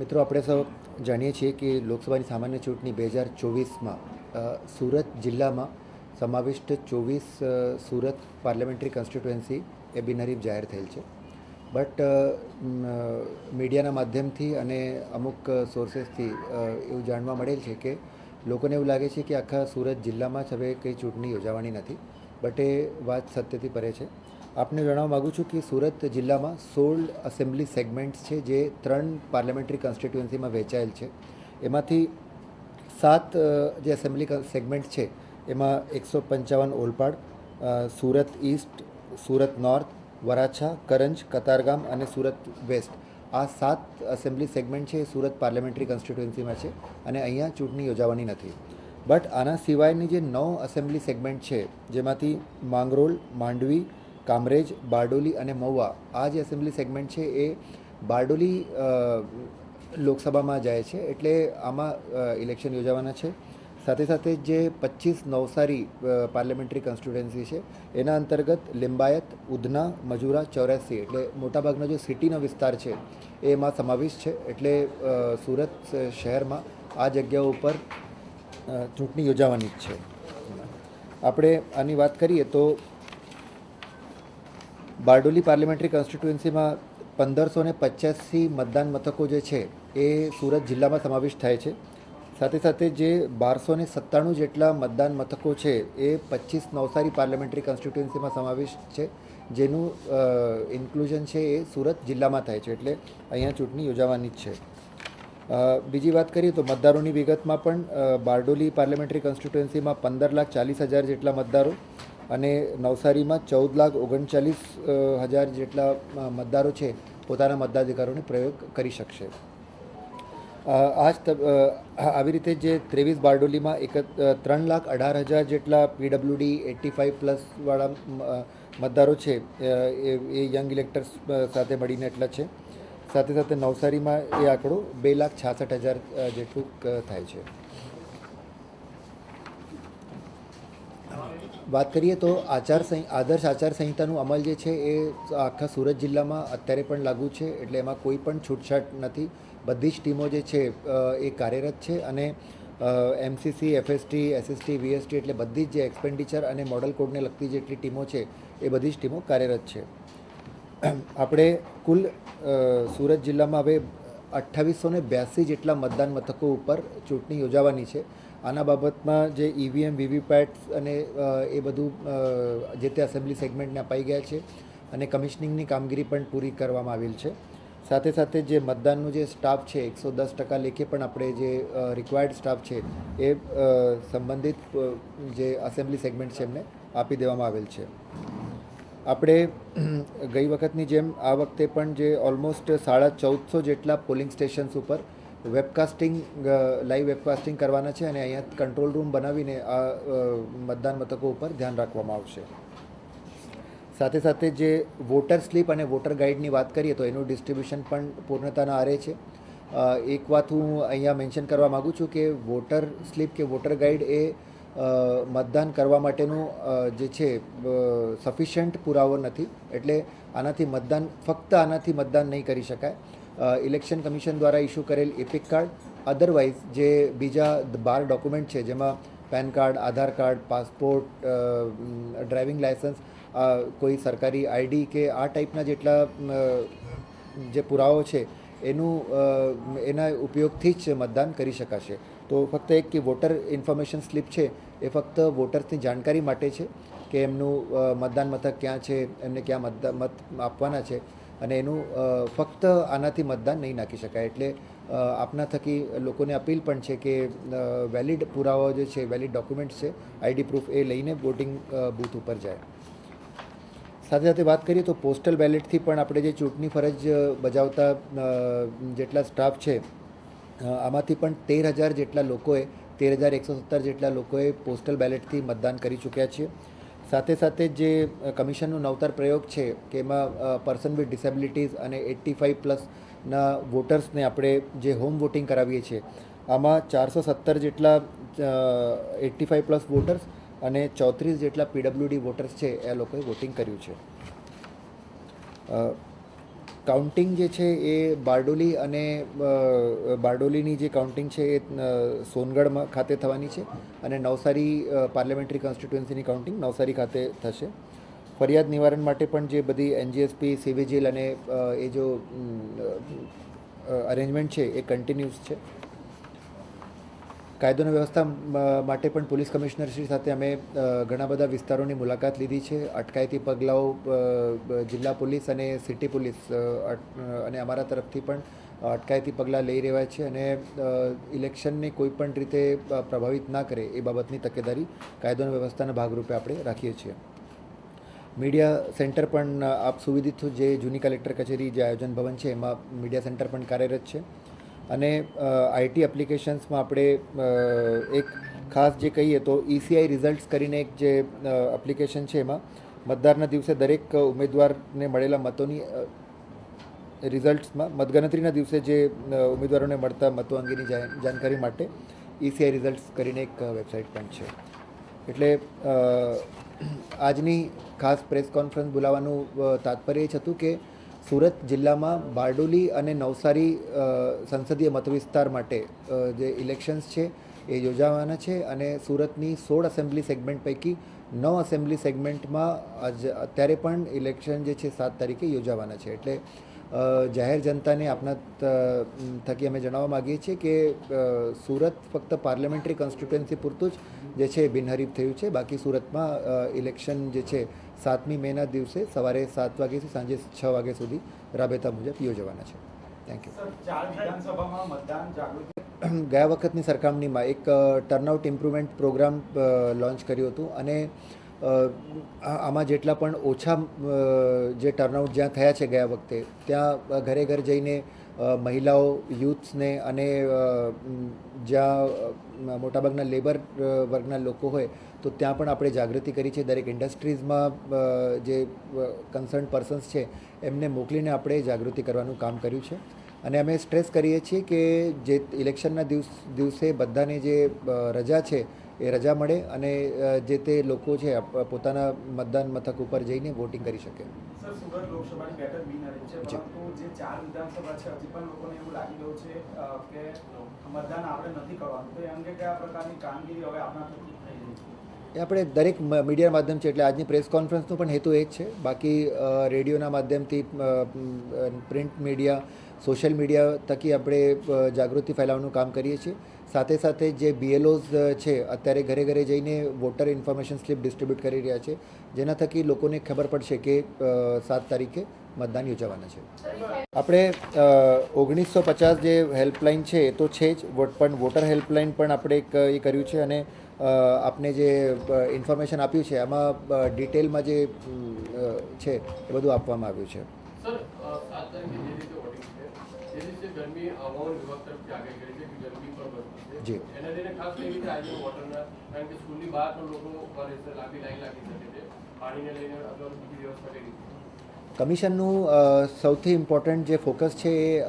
મિત્રો, આપણે સૌ જાણીએ છીએ કે લોકસભાની સામાન્ય ચૂંટણી બે હજાર ચોવીસમાં સુરત જિલ્લામાં સમાવિષ્ટ ચોવીસ સુરત પાર્લામેન્ટરી કોન્સ્ટિટ્યુએન્સી એ બિનહરીફ જાહેર થયેલ છે. બટ મીડિયાના માધ્યમથી અને અમુક સોર્સેસથી એવું જાણવા મળેલ છે કે લોકોને એવું લાગે છે કે આખા સુરત જિલ્લામાં જ હવે કંઈ ચૂંટણી યોજાવાની નથી. બટ એ વાત સત્યથી પરે છે. આપને જણાવવા માગું છું કે સુરત જિલ્લામાં સોળ એસેમ્બલી સેગમેન્ટ્સ છે જે ત્રણ પાર્લામેન્ટરી કોન્સ્ટિટ્યુઅન્સીમાં વહેંચાયેલ છે. એમાંથી સાત જે એસેમ્બલી સેગમેન્ટ છે, એમાં એકસો પંચાવન ઓલપાડ સુરત ઈસ્ટ, સુરત નોર્થ, વરાછા, કરંજ, કતારગામ અને સુરત વેસ્ટ. આ સાત એસેમ્બલી સેગમેન્ટ છે એ સુરત પાર્લામેન્ટરી કોન્સ્ટિટ્યુઅન્સીમાં છે અને અહીંયા ચૂંટણી યોજાવાની નથી. બટ આના સિવાયની જે નવ એસેમ્બલી સેગમેન્ટ છે, જેમાંથી માંગરોળ માંડવી કામરેજ, બારડોલી અને મહુવા. આ જે એસેમ્બલી સેગમેન્ટ છે એ બારડોલી લોકસભામાં જાય છે. એટલે આમાં ઇલેક્શન યોજાવાના છે. સાથે સાથે જે પચીસ નવસારી પાર્લિમેન્ટરી કોન્સ્ટિટ્યુએન્સી છે, એના અંતર્ગત લિંબાયત, ઉધના, મજુરા, ચોર્યાસી એટલે મોટાભાગનો જે સિટીનો વિસ્તાર છે, એ એમાં સમાવિષ્ટ છે. એટલે સુરત શહેરમાં આ જગ્યાઓ ઉપર ચૂંટણી યોજાવાની જ છે. આપણે આની વાત કરીએ તો બારડોલી પાર્લામેન્ટરી કોન્સ્ટિટ્યુએન્સીમાં પંદરસો ને પચાસી મતદાન મથકો જે છે, એ સુરત જિલ્લામાં સમાવિષ્ટ થાય છે. સાથે સાથે જે બારસો ને સત્તાણું જેટલા મતદાન મથકો છે, એ પચીસ નવસારી પાર્લામેન્ટરી કોન્સ્ટિટ્યુએન્સીમાં સમાવિષ્ટ છે. જેનું ઇન્ક્લુઝન છે એ સુરત જિલ્લામાં થાય છે, એટલે અહીંયા ચૂંટણી યોજાવાની જ છે. બીજી વાત કરીએ તો મતદારોની વિગતમાં પણ બારડોલી પાર્લામેન્ટરી કોન્સ્ટિટ્યુએન્સીમાં પંદર લાખ ચાલીસ હજાર જેટલા મતદારો અને નવસારીમાં ચૌદ લાખ ઓગણચાલીસ હજાર જેટલા મતદારો છે, પોતાના મતદાધિકારોને પ્રયોગ કરી શકશે. આજ આવી રીતે જે ત્રેવીસ બારડોલીમાં એક ત્રણ લાખ અઢાર હજાર જેટલા પીડબ્લ્યુડી એટી ફાઇવ પ્લસવાળા મતદારો છે એ એ યંગ ઇલેક્ટર્સ સાથે મળીને એટલા છે. સાથે સાથે નવસારીમાં એ આંકડો બે લાખ છાસઠ હજાર જેટલું થાય છે. વાત કરીએ તો આચાર આદર્શ આચાર સંહિતાનું અમલ જે છે એ આખા સુરત જિલ્લામાં અત્યારે પણ લાગુ છે, એટલે એમાં કોઈ પણ છૂટછાટ નથી. બધી જ ટીમો જે છે એ કાર્યરત છે અને એમસીસી એફએસટી એસએસટી વીએસટી એટલે બધી જ જે એક્સપેન્ડિચર અને મોડલ કોડને લગતી જેટલી ટીમો છે, એ બધી જ ટીમો કાર્યરત છે. આપણે કુલ સુરત જિલ્લામાં હવે અઠ્ઠાવીસો ને બ્યાસી જેટલા મતદાન મથકો ઉપર ચૂંટણી યોજાવાની છે. આના બાબતમાં જે ઈવીએમ વીવીપેટ અને એ બધું જે તે એસેમ્બલી સેગમેન્ટને અપાઈ ગયા છે અને કમિશનિંગની કામગીરી પણ પૂરી કરવામાં આવેલ છે. સાથે સાથે જે મતદાનનું જે સ્ટાફ છે, એકસો દસ ટકા લેખે પણ આપણે જે રિક્વાયર્ડ સ્ટાફ છે, એ સંબંધિત જે એસેમ્બલી સેગમેન્ટ છે એમને આપી દેવામાં આવેલ છે. આપણે ગઈ વખતની જેમ આ વખતે પણ જે ઓલમોસ્ટ સાડા ચૌદસો જેટલા પોલિંગ સ્ટેશન્સ ઉપર વેબકાસ્ટિંગ લાઈવ વેબકાસ્ટિંગ કરવાના છે અને અહીંયા કંટ્રોલ રૂમ બનાવીને આ મતદાન મથકો ઉપર ધ્યાન રાખવામાં આવશે. સાથે સાથે જે વોટર સ્લીપ અને વોટર ગાઈડની વાત કરીએ તો એનું ડિસ્ટ્રીબ્યુશન પણ પૂર્ણતાના આરે છે. એક વાત હું અહીંયા મેન્શન કરવા માગું છું કે વોટર સ્લીપ કે વોટર ગાઈડ એ મતદાન કરવા માટેનું જે છે સફિશિયન્ટ પુરાવો નથી. એટલે આનાથી મતદાન, ફક્ત આનાથી મતદાન નહીં કરી શકાય. ઇલેક્શન કમિશન દ્વારા ઇસ્યુ કરેલ એપિક કાર્ડ. અદરવાઇઝ જે બીજા બાર ડોક્યુમેન્ટ છે, જેમાં PAN card, Aadhaar card, passport driving licence કોઈ સરકારી આઈડી કે આ ટાઈપના જેટલા જે પુરાવો છે, એનું એના ઉપયોગથી જ મતદાન કરી શકાશે. તો ફક્ત એક કે વોટર ઇન્ફોર્મેશન સ્લિપ છે, એ ફક્ત વોટર્સની જાણકારી માટે છે, કે એમનું મતદાન મથક ક્યાં છે, એમને ક્યાં મતદાન મત આપવાના છે. અને એનું ફક્ત આનાથી મતદાન નહીં નાખી શકાય. એટલે આપના થકી લોકોને અપીલ પણ છે કે વેલિડ પુરાવાઓ જે છે, વેલિડ ડોક્યુમેન્ટ્સ છે, આઈડી પ્રૂફ એ લઈને વોટિંગ બૂથ ઉપર જાય. સાથે સાથે વાત કરીએ તો પોસ્ટલ બેલેટથી પણ આપણે જે ચૂંટણી ફરજ બજાવતા જેટલા સ્ટાફ છે આમાંથી પણ તેર હજાર જેટલા લોકોએ, તેર હજાર એકસો સત્તર જેટલા લોકોએ પોસ્ટલ બેલેટથી મતદાન કરી ચૂક્યા છે સાથે સાથે જે કમિશનનો નવતર પ્રયોગ છે કે એમાં પર્સન વિથ ડિસેબિલિટીઝ અને એટ્ટી ફાઇવ પ્લસના વોટર્સને આપણે જે હોમ વોટિંગ કરાવીએ છીએ, આમાં ચારસો સત્તર જેટલા એટ્ટી ફાઇવ પ્લસ વોટર્સ અને ચોત્રીસ જેટલા પીડબ્લ્યુડી વોટર્સ છે એ લોકોએ વોટિંગ કર્યું છે. કાઉન્ટિંગ જે છે એ બારડોલી અને બારડોલીની જે કાઉન્ટિંગ છે એ સોનગઢ ખાતે થવાની છે અને નવસારી પાર્લામેન્ટરી કોન્સ્ટિટ્યુન્સીની કાઉન્ટિંગ નવસારી ખાતે થશે. ફરિયાદ નિવારણ માટે પણ જે બધી એનજીએસપી સિવિજિલ અને એ જો અરેન્જમેન્ટ છે એ કન્ટિન્યુઅસ છે. કાયદો અને વ્યવસ્થા માટે પણ પોલીસ કમિશનરશ્રી સાથે અમે ઘણા બધા વિસ્તારોની મુલાકાત લીધી છે. અટકાયતી પગલાઓ જિલ્લા પોલીસ અને સિટી પોલીસ અને અમારા તરફથી પણ અટકાયતી પગલાં લઈ રહ્યા છે અને ઇલેક્શનને કોઈ પણ રીતે પ્રભાવિત ના કરે એ બાબતની તકેદારી કાયદો વ્યવસ્થાના ભાગરૂપે આપણે રાખીએ છીએ. મીડિયા સેન્ટર પણ આપ સુવિધિત જે જૂની કલેક્ટર કચેરી જે આયોજન ભવન છે, એમાં મીડિયા સેન્ટર પણ કાર્યરત છે. અને આઈટી એપ્લિકેશન્સમાં આપણે એક ખાસ જે કહીએ તો ઈસીઆઈ રિઝલ્ટ્સ કરીને એક જે એપ્લિકેશન છે એમાં, મતદારના દિવસે દરેક ઉમેદવારને મળેલા મતોની રિઝલ્ટ્સમાં મતગણતરીના દિવસે જે ઉમેદવારોને મળતા મતો અંગેની જાણકારી માટે ઈસીઆઈ રિઝલ્ટ્સ કરીને એક વેબસાઇટ પણ છે. એટલે આજની ખાસ પ્રેસ કોન્ફરન્સ બોલાવવાનું તાત્પર્ય એ જ હતું કે સુરત જિલ્લામાં બારડોલી અને નવસારી સંસદીય મતવિસ્તાર માટે જે ઇલેક્શન્સ છે એ યોજાવાના છે અને સુરતની સોળ એસેમ્બલી સેગમેન્ટ પૈકી નવ એસેમ્બલી સેગમેન્ટમાં અત્યારે પણ ઇલેક્શન જે છે સાત તારીખે યોજાવાના છે. એટલે જાહેર જનતાને આપના થકી અમે જણાવવા માગીએ છીએ કે સુરત ફક્ત પાર્લામેન્ટરી કોન્સ્ટિટ્યુએન્સી પૂરતું જ જે છે બિનહરીફ થયું છે. બાકી સુરતમાં ઇલેક્શન જે છે સાતમી મેના દિવસે સવારે સાત વાગ્યાથી સાંજે છ વાગ્યા સુધી રાબેતા મુજબ યોજવાના છે. થેન્ક યુ ગયા વખતની સરખામણીમાં એક ટર્નઆઉટ ઇમ્પ્રુવમેન્ટ પ્રોગ્રામ લોન્ચ કર્યું હતું અને આમાં જેટલા પણ ઓછા જે ટર્નઆઉટ જ્યાં થયા છે ગયા વખતે, ત્યાં ઘરે ઘર જઈને મહિલાઓ યુથ્સને અને જ્યાં મોટાભાગના લેબર વર્ગના લોકો હોય, તો ત્યાં પણ આપણે જાગૃતિ કરી છે. દરેક ઇન્ડસ્ટ્રીઝમાં જે કન્સર્ન પર્સન્સ છે, એમને મોકલીને આપણે જાગૃતિ કરવાનું કામ કર્યું છે. અને અમે સ્ટ્રેસ કરીએ છીએ કે જે ઇલેક્શનના દિવસ, દિવસે બધાને જે રજા છે એ રજા મળે અને જે તે લોકો છે પોતાના મતદાન મથક ઉપર જઈને વોટિંગ કરી શકે. એ આપણા દરેક મીડિયા માધ્યમ છે એટલે આજની પ્રેસ કોન્ફરન્સનો પણ હેતુ એ જ છે. બાકી રેડિયોના માધ્યમથી પ્રિન્ટ મીડિયા સોશિયલ મીડિયા થકી આપણે જાગૃતિ ફેલાવવાનું કામ કરીએ છીએ. સાથે સાથે જે બીએલઓઝ છે, અત્યારે ઘરે ઘરે જઈને વોટર ઇન્ફોર્મેશન સ્લિપ ડિસ્ટ્રીબ્યુટ કરી રહ્યા છે, જેના થકી લોકોને ખબર પડશે કે સાત તારીખે મતદાન યોજાવાના છે. આપણે ઓગણીસો પચાસ જે હેલ્પલાઇન છે, એ તો છે જ પણ વોટર હેલ્પલાઇન પણ આપણે એક, એ કર્યું છે અને આપને જે ઇન્ફોર્મેશન આપ્યું છે, આમાં ડિટેલમાં જે છે, એ બધું આપવામાં આવ્યું છે. જે રીતે વોટિંગ છે જે રીતે ગરમી હવામાન વિભાગ તરફથી આગાહી કરી છે કે ગરમી પણ વધશે. જી. એના લઈને ખાસ કઈ રીતે આજે વોટરના કારણ કે સ્કૂલની બહાર પણ લોકો લાંબી લાઈન લાગી શકે છે. પાણીને લઈને અથવા બીજી વ્યવસ્થા કઈ કમિશનનું સૌથી ઇમ્પોર્ટન્ટ જે ફોકસ છે એ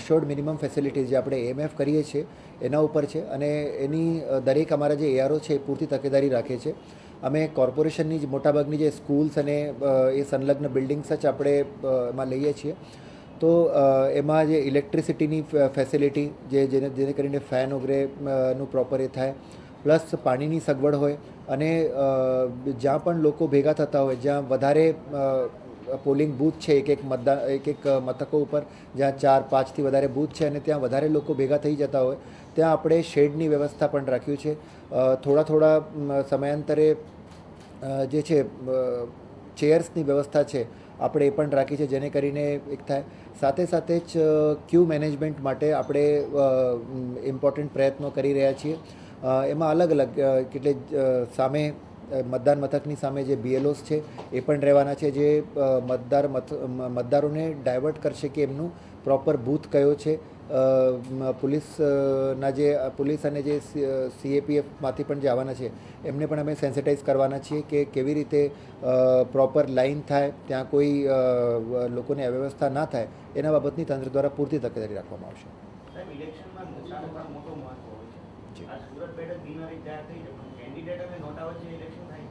અશ્યોર્ડ મિનિમમ ફેસિલિટીઝ જે આપણે એમએફ કરીએ છીએ એના ઉપર છે. અને એની દરેક અમારા જે એઆરઓ છે એ પૂરતી તકેદારી રાખે છે. અમે કોર્પોરેશનની જ મોટાભાગની જે સ્કૂલ્સ અને એ સંલગ્ન બિલ્ડિંગ્સ જ આપણે એમાં લઈએ છીએ. તો એમાં જે ઇલેક્ટ્રિસિટીની ફેસિલિટી જે, જેને જેને કરીને ફેન વગેરે નું પ્રોપર એ થાય પ્લસ પાણીની સગવડ હોય અને જ્યાં પણ લોકો ભેગા થતા હોય, જ્યાં વધારે પોલિંગ બૂથ છે એક એક મતદાન એક એક મથકો ઉપર, જ્યાં ચાર પાંચથી વધારે બૂથ છે અને ત્યાં વધારે લોકો ભેગા થઈ જતા હોય, ત્યાં આપણે શેડની વ્યવસ્થા પણ રાખ્યું છે. થોડા થોડા સમયાંતરે જે છે ચેયર્સની વ્યવસ્થા છે આપણે એ પણ રાખી છે, જેને કરીને એક થાય. સાથે સાથે જ ક્યુ મેનેજમેન્ટ માટે આપણે ઇમ્પોર્ટન્ટ પ્રયત્નો કરી રહ્યા છીએ. એમાં અલગ અલગ કેટલે સામે મતદાન મથકની સામે જે બીએલઓસ છે, એ પણ રહેવાના છે, જે મતદાર મત મતદારોને ડાયવર્ટ કરશે કે એમનું પ્રોપર બૂથ કયો છે. અ, મ- પોલીસ અ, ના જે પોલીસ અને જે સીએપીએફમાંથી પણ જે આવવાના છે એમને પણ અમે સેન્સિટાઈઝ કરવાના છીએ કે કેવી રીતે પ્રોપર લાઈન થાય ત્યાં કોઈ લોકોને અવ્યવસ્થા ના થાય એના બાબતની તંત્ર દ્વારા પૂરતી તકેદારી રાખવામાં આવશે. સાહેબ ઇલેક્શનમાં મોટો મહત્વ હોય છે. આ સુરત બેઠક બિનહરીફ જાહેર થઈ છે પણ કેન્ડિડેટ અને નોટા વચ્ચે ઇલેક્શન થાય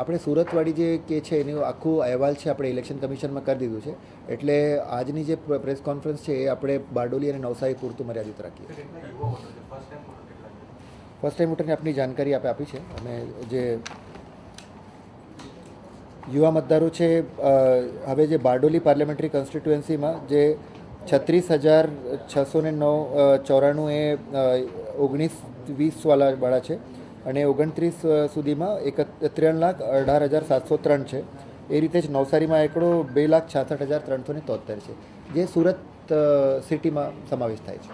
આપણે સુરતવાળી જે કે છે, એનું આખું અહેવાલ છે આપણે ઇલેક્શન કમિશનમાં કરી દીધું છે. એટલે આજની જે પ્રેસ કોન્ફરન્સ છે, એ આપણે બારડોલી અને નવસારી પૂરતું મર્યાદિત રાખીએ. ફર્સ્ટ ટાઈમ વોટરની આપની જાણકારી આપણે આપી છે. અને જે યુવા મતદારો છે હવે જે બારડોલી પાર્લામેન્ટરી કોન્સ્ટિટ્યુએન્સીમાં જે છત્રીસ હજાર છસો ને નવ ચોરાણું એ ઓગણીસ વીસવાળા વાળા છે. અને ઓગણત્રીસ સુધીમાં એક ત્રણ લાખ અઢાર હજાર સાતસો ત્રણ છે. એ રીતે જ નવસારીમાં એકડો બે લાખ છાસઠ હજાર ત્રણસો ને તોતેર છે. જે સુરત સિટીમાં સમાવેશ થાય છે.